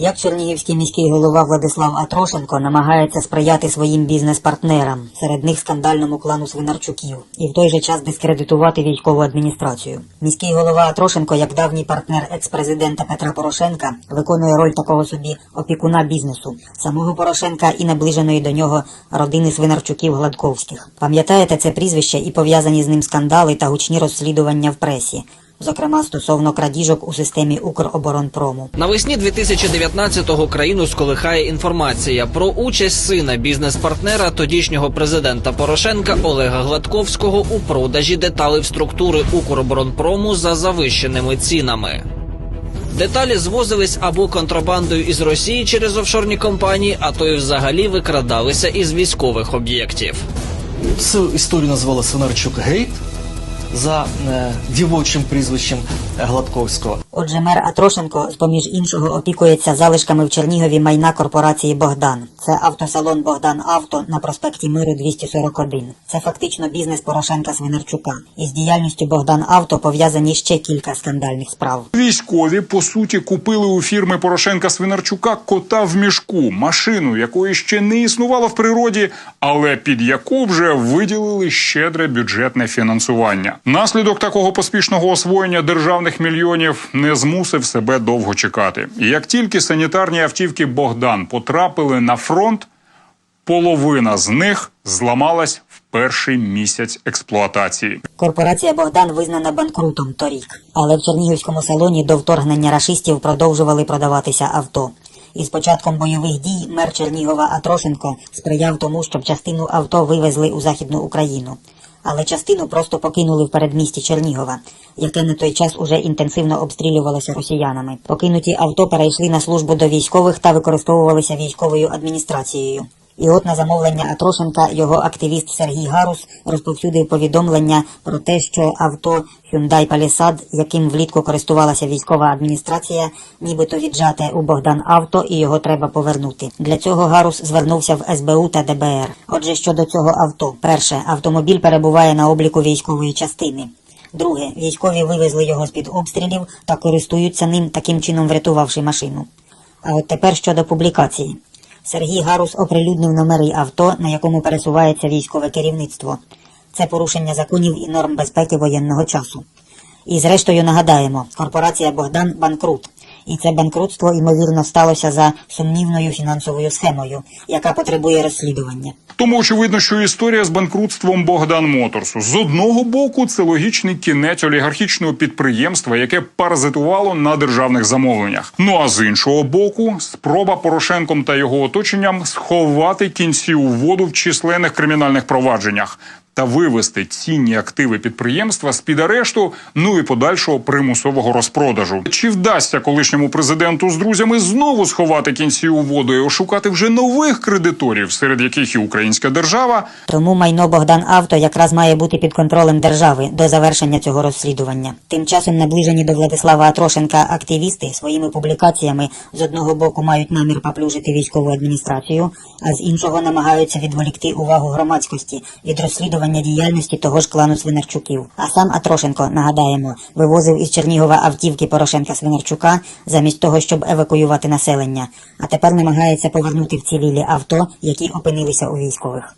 Як чернігівський міський голова Владислав Атрошенко намагається сприяти своїм бізнес-партнерам, серед них скандальному клану Свинарчуків, і в той же час дискредитувати військову адміністрацію. Міський голова Атрошенко, як давній партнер екс-президента Петра Порошенка, виконує роль такого собі опікуна бізнесу, самого Порошенка і наближеної до нього родини Свинарчуків Гладковських. Пам'ятаєте це прізвище і пов'язані з ним скандали та гучні розслідування в пресі, зокрема стосовно крадіжок у системі Укроборонпрому. Навесні 2019-го країну сколихає інформація про участь сина бізнес-партнера тодішнього президента Порошенка Олега Гладковського у продажі деталей структури Укроборонпрому за завищеними цінами. Деталі звозились або контрабандою із Росії через офшорні компанії, а то й взагалі викрадалися із військових об'єктів. Цю історію назвали Свинарчук Гейт за е, дівочим прізвищем Гладковського. Отже, мер Атрошенко, з-поміж іншого, опікується залишками в Чернігові майна корпорації Богдан. Це автосалон Богдан Авто на проспекті Миру 241. Це фактично бізнес Порошенка Свинарчука. Із діяльністю Богдан Авто пов'язані ще кілька скандальних справ. Військові по суті купили у фірми Порошенка Свинарчука кота в мішку, машину, якої ще не існувало в природі, але під яку вже виділили щедре бюджетне фінансування. Наслідок такого поспішного освоєння державних мільйонів не змусив себе довго чекати. І як тільки санітарні автівки Богдан потрапили на фронт, половина з них зламалась в перший місяць експлуатації. Корпорація Богдан визнана банкрутом торік, але в Чернігівському салоні до вторгнення рашистів продовжували продаватися авто. І з початком бойових дій мер Чернігова Атрошенко сприяв тому, щоб частину авто вивезли у Західну Україну. Але частину просто покинули в передмісті Чернігова, яке на той час уже інтенсивно обстрілювалося росіянами. Покинуті авто перейшли на службу до військових та використовувалися військовою адміністрацією. І от на замовлення Атрошенка його активіст Сергій Гарус розповсюдив повідомлення про те, що авто Hyundai Palisade, яким влітку користувалася військова адміністрація, нібито віджате у Богдан Авто і його треба повернути. Для цього Гарус звернувся в СБУ та ДБР. Отже, щодо цього авто, перше, автомобіль перебуває на обліку військової частини. Друге, військові вивезли його з-під обстрілів та користуються ним, таким чином врятувавши машину. А от тепер щодо публікації. Сергій Гарус оприлюднив номери авто, на якому пересувається військове керівництво. Це порушення законів і норм безпеки воєнного часу. І зрештою нагадаємо, корпорація Богдан банкрут. І це банкрутство, ймовірно, сталося за сумнівною фінансовою схемою, яка потребує розслідування. Тому очевидно, що історія з банкрутством Богдан Моторсу з одного боку це логічний кінець олігархічного підприємства, яке паразитувало на державних замовленнях. Ну а з іншого боку, спроба Порошенком та його оточенням сховати кінці у воду в численних кримінальних провадженнях. Та вивести цінні активи підприємства з під арешту, ну і подальшого примусового розпродажу. Чи вдасться колишньому президенту з друзями знову сховати кінці у воду і ошукати вже нових кредиторів, серед яких і українська держава, Тому майно Богдан Авто якраз має бути під контролем держави до завершення цього розслідування. Тим часом наближені до Владислава Атрошенка активісти своїми публікаціями з одного боку мають намір поплюжити військову адміністрацію, а з іншого намагаються відволікти увагу громадськості від розслідування діяльності того ж клану Свинарчуків. А сам Атрошенко, нагадаємо, вивозив із Чернігова автівки Порошенка Свинарчука замість того, щоб евакуювати населення, а тепер намагається повернути в цілілі авто, які опинилися у військових.